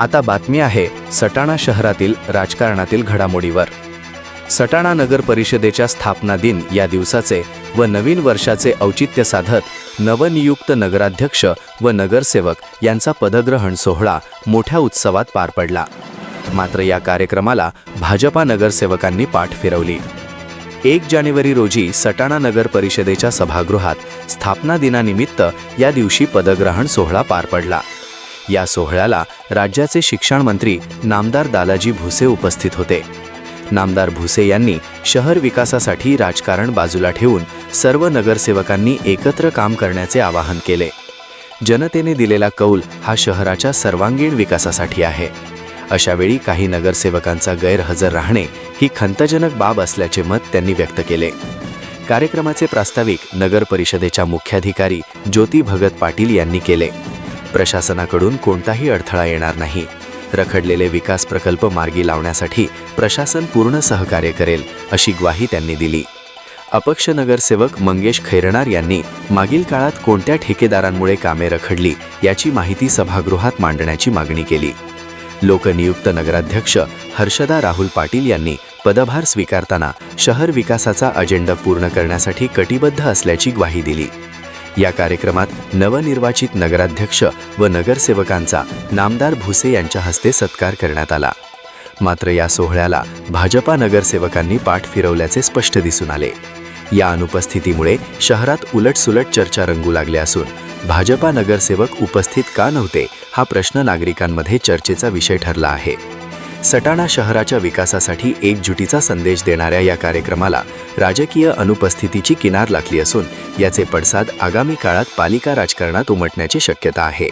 आता बातमी आहे सटाणा शहरातील राजकारणातील घडामोडीवर. सटाणा नगर परिषदेच्या स्थापना दिन या दिवसाचे व नवीन वर्षाचे औचित्य साधत नवनियुक्त नगराध्यक्ष व नगरसेवक यांचा पदग्रहण सोहळा मोठ्या उत्सवात पार पडला. मात्र या कार्यक्रमाला भाजपा नगरसेवकांनी पाठ फिरवली. एक जानेवारी रोजी सटाणा नगर परिषदेच्या सभागृहात स्थापना दिनानिमित्त या दिवशी पदग्रहण सोहळा पार पडला. या सोहळ्याला राज्याचे शिक्षण मंत्री नामदार दादाजी भुसे उपस्थित होते. नामदार भुसे यांनी शहर विकासासाठी राजकारण बाजूला ठेवून सर्व नगरसेवकांनी एकत्र काम करण्याचे आवाहन केले. जनतेने दिलेला कौल हा शहराच्या सर्वांगीण विकासासाठी आहे. अशावेळी काही नगरसेवकांचा गैरहजर राहणे ही खंतजनक बाब असल्याचे मत त्यांनी व्यक्त केले. कार्यक्रमाचे प्रास्ताविक नगर परिषदेच्या मुख्याधिकारी ज्योती भगत पाटील यांनी केले. प्रशासनाकडून कोणताही अडथळा येणार नाही. रखडलेले विकास प्रकल्प मार्गी लावण्यासाठी प्रशासन पूर्ण सहकार्य करेल अशी ग्वाही त्यांनी दिली. अपक्ष नगरसेवक मंगेश खैरणार यांनी मागील काळात कोणत्या ठेकेदारांमुळे कामे रखडली याची माहिती सभागृहात मांडण्याची मागणी केली. लोकनियुक्त नगराध्यक्ष हर्षदा राहुल पाटील यांनी पदभार स्वीकारताना शहर विकासाचा अजेंडा पूर्ण करण्यासाठी कटिबद्ध असल्याची ग्वाही दिली. या कार्यक्रमात नवनिर्वाचित नगराध्यक्ष व नगरसेवकांचा नामदार भुसे यांच्या हस्ते सत्कार करण्यात आला. मात्र या सोहळ्याला भाजपा नगरसेवकांनी पाठ फिरवल्याचे स्पष्ट दिसून आले. या अनुपस्थितीमुळे शहरात उलटसुलट चर्चा रंगू लागल्या असून भाजपा नगरसेवक उपस्थित का नव्हते हा प्रश्न नागरिकांमध्ये चर्चेचा विषय ठरला आहे. सटाणा शहराच्या विकासासाठी एकजुटीचा संदेश देणाऱ्या या कार्यक्रमाला राजकीय अनुपस्थितीची किनार लागली असून याचे पडसाद आगामी काळात पालिका राजकारणात उमटण्याची शक्यता आहे.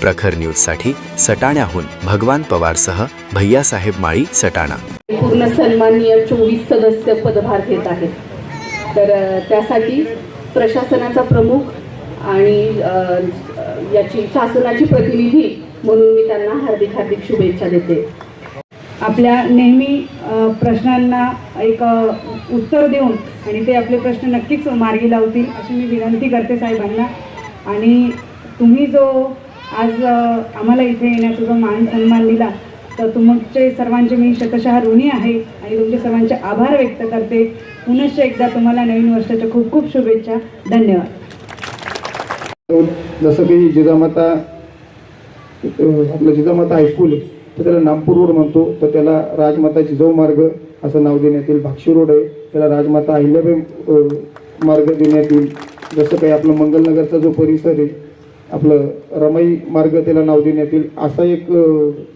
प्रखर न्यूजसाठी सटाण्याहून भगवान पवारसह भैयासाहेब माळी सटाणा. पूर्ण सन्माननीय चोवीस सदस्य पदभार घेत आहेत. तर त्यासाठी प्रशासनाचा प्रमुख आणि याची शासनाची प्रतिनिधी म्हणून मी त्यांना हार्दिक हार्दिक शुभेच्छा देते. आपल्या नेहमी प्रश्नांना एक उत्तर देऊन आणि ते आपले प्रश्न नक्कीच मार्गी लावतील अशी मी विनंती करते साहेबांना. आणि तुम्ही जो आज आम्हाला इथे येण्याचा जो मान सन्मान दिला तर तुमचे सर्वांचे मी शतशः ऋणी आहे आणि तुमचे सर्वांचे आभार व्यक्त करते. पुनश्च एकदा तुम्हाला नवीन वर्षाच्या खूप खूप शुभेच्छा. धन्यवाद. जसं की जिजामाता आपलं जिजामाता हायस्कूल आहे. तर त्याला नामपूर रोड म्हणतो. तर त्याला राजमाता जिजाऊ मार्ग असं नाव देण्यात येईल. भाक्षी रोड आहे. त्याला राजमाता अहिल्याबाई मार्ग देण्यात येईल. जसं काही आपलं मंगलनगरचा जो परिसर आहे आपलं रमाई मार्ग त्याला नाव देण्यात येईल. असा एक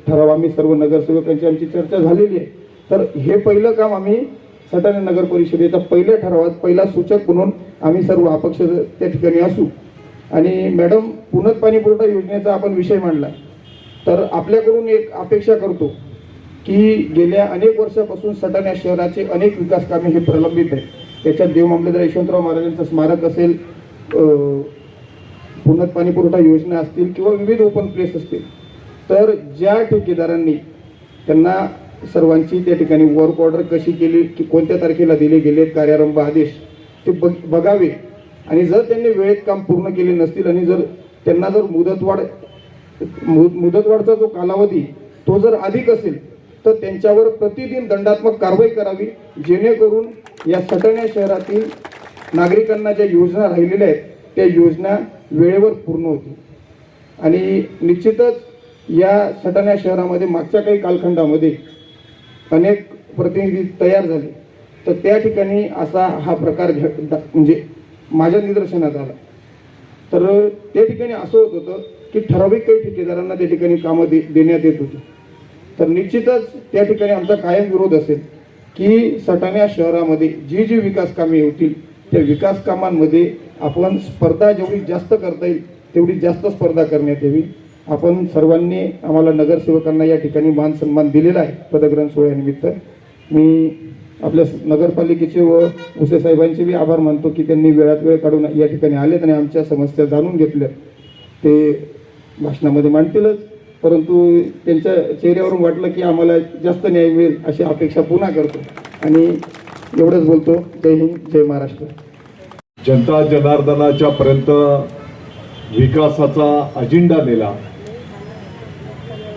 ठराव आम्ही सर्व नगरसेवकांची आमची चर्चा झालेली आहे. तर हे पहिलं काम आम्ही सटाणे नगर परिषदेच्या पहिल्या ठरावात पहिला सूचक म्हणून आम्ही सर्व अपक्ष त्या ठिकाणी असू. आणि मॅडम पुनत पाणी पुरवठा योजनेचा आपण विषय मांडला. तर आपल्याकडून एक अपेक्षा करतो की गेल्या अनेक वर्षापासून सटाणा शहराचे अनेक विकास कामे हे प्रलंबित आहे त्याच्यात देव मामलेदार यशवंतराव महाराजांचं स्मारक असेल पुण्यात पुनत पाणी पुरवठा योजना असतील किंवा विविध ओपन प्लेस असतील. तर ज्या ठेकेदारांनी त्यांना सर्वांची त्या ठिकाणी वर्क ऑर्डर कशी केली की कोणत्या तारखेला दिले गेले कार्यारंभ आदेश ते बघ बघावे. आणि जर त्यांनी वेळेत काम पूर्ण केले नसतील आणि जर त्यांना जर मुदतवाढ मुदतवाढचा जो कालावधी तो जर अधिक असेल तर त्यांच्यावर प्रतिदिन दंडात्मक कारवाई करावी जेणेकरून या सटण्या शहरातील नागरिकांना ज्या योजना राहिलेल्या आहेत त्या योजना वेळेवर पूर्ण होतील. आणि निश्चितच या सटाण्या शहरामध्ये मागच्या काही कालखंडामध्ये अनेक प्रतिनिधी तयार झाले. तर त्या ठिकाणी असा हा प्रकार घ- म्हणजे माझ्या निदर्शनात आला. तर त्या ठिकाणी असं होत होतं की ठराविक काही ठेकेदारांना त्या ठिकाणी कामं दे देण्यात येत होती. तर निश्चितच त्या ठिकाणी आमचा कायम विरोध असेल की सटाण्या शहरामध्ये जी जी विकास कामे होतील त्या विकास कामांमध्ये आपण स्पर्धा जेवढी जास्त करता येईल तेवढी जास्त स्पर्धा करण्यात यावी. आपण सर्वांनी आम्हाला नगरसेवकांना या ठिकाणी मान सन्मान दिलेला आहे पदग्रहण सोहळ्यानिमित्त. मी आपल्या नगरपालिकेचे व उसे साहेबांचे बी आभार मानतो की त्यांनी वेळात वेळ काढून या ठिकाणी आलेत आणि आमच्या समस्या जाणून घेतल्या. ते भाषणामध्ये मांडतीलच. परंतु त्यांच्या चेहऱ्यावरून वाटलं की आम्हाला जास्त न्याय मिळेल अशी अपेक्षा पुन्हा करतो. आणि एवढंच बोलतो. जय हिंद जय महाराष्ट्र. जनता जनार्दनाच्या पर्यंत विकासाचा अजेंडा नेला.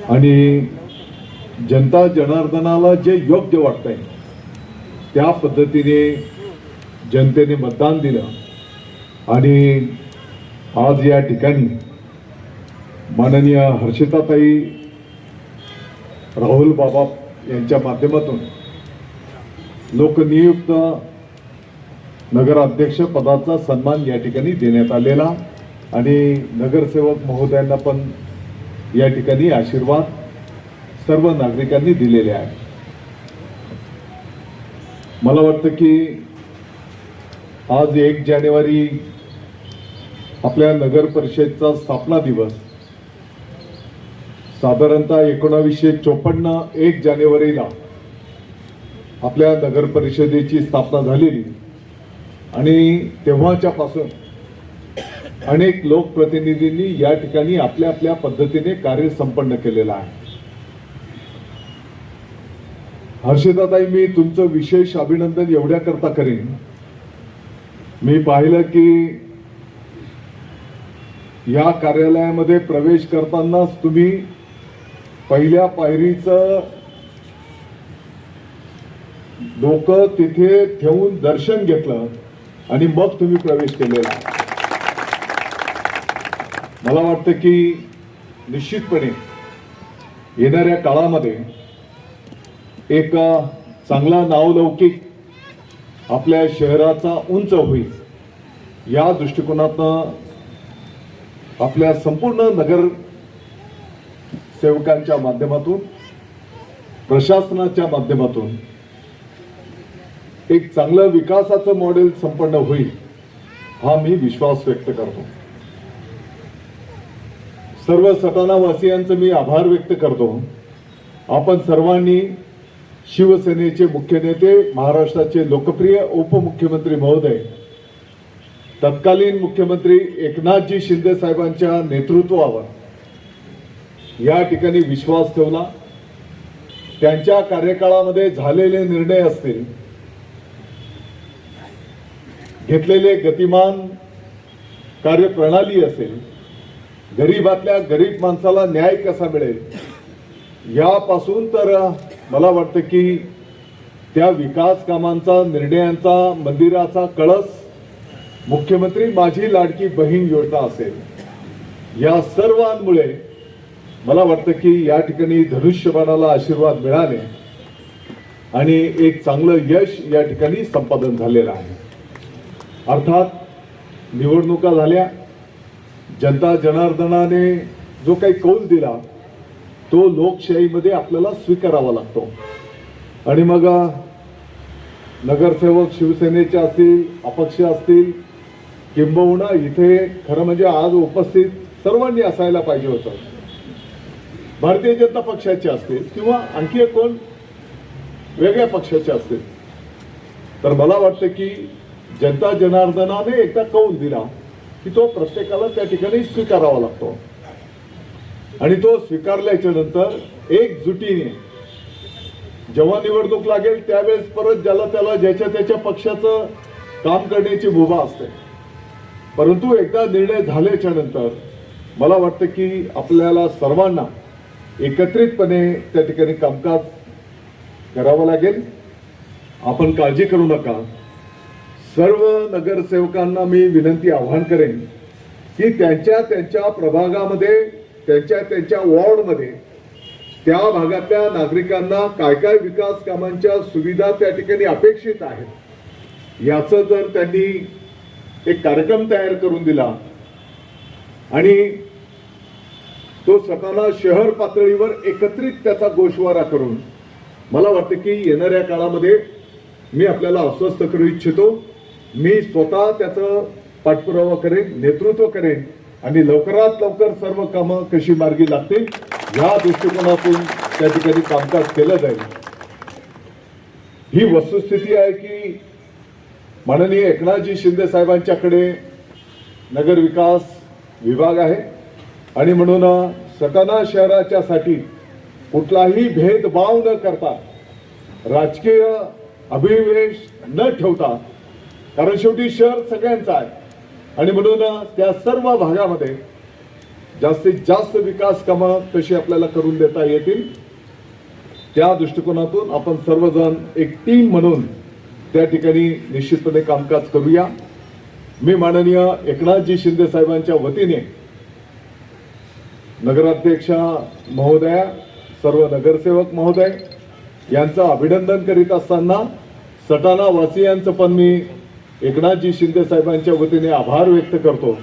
आणि जनता जनार्दनाला जे योग्य वाटतंय त्या पद्धतीने जनतेने मतदान दिलं. आणि आज या ठिकाणी माननीय हर्षिताताई राहुल बाबा यांच्या माध्यमातून लोकनियुक्त नगराध्यक्ष पदाचा सन्मान या ठिकाणी देण्यात आलेला आणि नगरसेवक महोदयांना पण या ठिकाणी आशीर्वाद सर्व नागरिकांनी दिलेले आहे मला वाटतं की आज एक जानेवारी आपल्या नगर परिषदचा स्थापना दिवस साधारणतः एकोणावीसशे चोपन्न एक जानेवारीला आपल्या नगर परिषदेची स्थापना झालेली. आणि तेव्हाच्या पासून अनेक लोकप्रतिनिधींनी या ठिकाणी आपल्या आपल्या पद्धतीने कार्य संपन्न केलेलं आहे. हर्षदाताई मी तुमचं विशेष अभिनंदन एवढ्या करता मी पाहिलं की या कार्यालयामध्ये प्रवेश करतानाच तुम्ही पहिल्या पायरीचं डोकं तिथे ठेवून दर्शन घेतलं आणि मग तुम्ही प्रवेश केलेला. मला वाटतं की निश्चितपणे येणाऱ्या काळामध्ये एक चांगला नावलौकिक आपल्या शहराचा उंच होईल. या दृष्टिकोनातनं आपल्या संपूर्ण नगर सेवकांच्या माध्यमातून प्रशासनाच्या माध्यमातून एक चांगलं विकासाचं मॉडेल संपन्न होईल हा मी विश्वास व्यक्त करतो. सर्व सटाणावासियांचं मी आभार व्यक्त करतो. आपण सर्वांनी शिवसेनेचे मुख्य नेते महाराष्ट्राचे लोकप्रिय उपमुख्यमंत्री महोदय तत्कालीन मुख्यमंत्री एकनाथजी शिंदे साहेबांच्या नेतृत्वावर या ठिकाणी विश्वास ठेवला. त्यांच्या कार्यकाळामध्ये झालेले निर्णय असतील. घेतलेले गतिमान कार्यप्रणाली असेल. गरीबातल्या गरीब माणसाला न्याय कसा मिळेल? यापासून तर मला वाटतं की त्या विकास कामांचा निर्णयांचा मंदिराचा कळस मुख्यमंत्री माझी लाडकी बहीण योजना असेल. या सर्वांमुळे मला वाटतं की या ठिकाणी धनुष्यबाणाला आशीर्वाद मिळाले आणि एक चांगलं यश या ठिकाणी संपादन झालेलं आहे. अर्थात निवडणुका झाल्या जनता जनार्दनाने जो काही कौल दिला तो लोकशाहीमध्ये आपल्याला स्वीकारावा लागतो. आणि मग नगरसेवक शिवसेनेचे असतील अपक्ष असतील किंबहुना इथे खरं म्हणजे आज उपस्थित सर्वांनी असायला पाहिजे होतं. भारतीय जनता पक्षाचे असतील किंवा आणखी एक कोण? वेगळ्या पक्षाचे असतील. तर मला वाटतं की जनता जनार्दनाने एकदा कौल दिला की तो प्रत्येकाला त्या ठिकाणी स्वीकारावा लागतो. आणि तो स्वीकारल्याच्या नंतर एकजुटीने जेव्हा निवडणूक लागेल त्यावेळेस परत ज्याला त्याला ज्याच्या त्याच्या पक्षाचं काम करण्याची मुभा असते. परंतु एकदा निर्णय झाल्याच्यानंतर मला वाटतं की आपल्याला सर्वांना एकत्रितपणे त्या ठिकाणी कामकाज करावं लागेल. आपण काळजी करू नका. सर्व नगरसेवकांना मी विनंती आव्हान करेन की त्यांच्या त्यांच्या प्रभागामध्ये त्यांच्या त्यांच्या वॉर्डमध्ये त्या भागातल्या नागरिकांना काय काय विकास कामांच्या सुविधा त्या ठिकाणी अपेक्षित आहेत याचं जर त्यांनी एक कार्यक्रम तयार करून दिला आणि तो स्वतःला शहर पातळीवर एकत्रित त्याचा गोषवारा करून मला वाटतं की येणाऱ्या काळामध्ये मी आपल्याला अस्वस्थ करू इच्छितो. मी स्वतः त्याचं पाठपुरावा करेन नेतृत्व करेन आणि लवकरात लवकर सर्व कामं कशी मार्गी लागतील या दृष्टिकोनातून त्या ठिकाणी कामकाज केलं जाईल. ही वस्तुस्थिती आहे की माननीय एकनाथजी शिंदे साहेबांच्याकडे नगरविकास विभाग आहे. आणि म्हणून सटाणा शहराच्यासाठी कुठलाही भेदभाव न करता राजकीय अभिवेश न ठेवता कारण शेवटी शहर सगळ्यांचं आहे. आणि म्हणून त्या सर्व भागामध्ये जास्तीत जास्त विकास कामं कशी आपल्याला करून देता येतील त्या दृष्टिकोनातून आपण सर्वजण एक टीम म्हणून त्या ठिकाणी निश्चितपणे कामकाज करूया. मी माननीय एकनाथजी शिंदे साहेबांच्या वतीने नगराध्यक्षा महोदया सर्व नगरसेवक महोदय यांचं अभिनंदन करीत असताना सटाणा वासियांचं पण मी एकनाथजी शिंदे साहेबांच्या वतीने आभार व्यक्त करतो.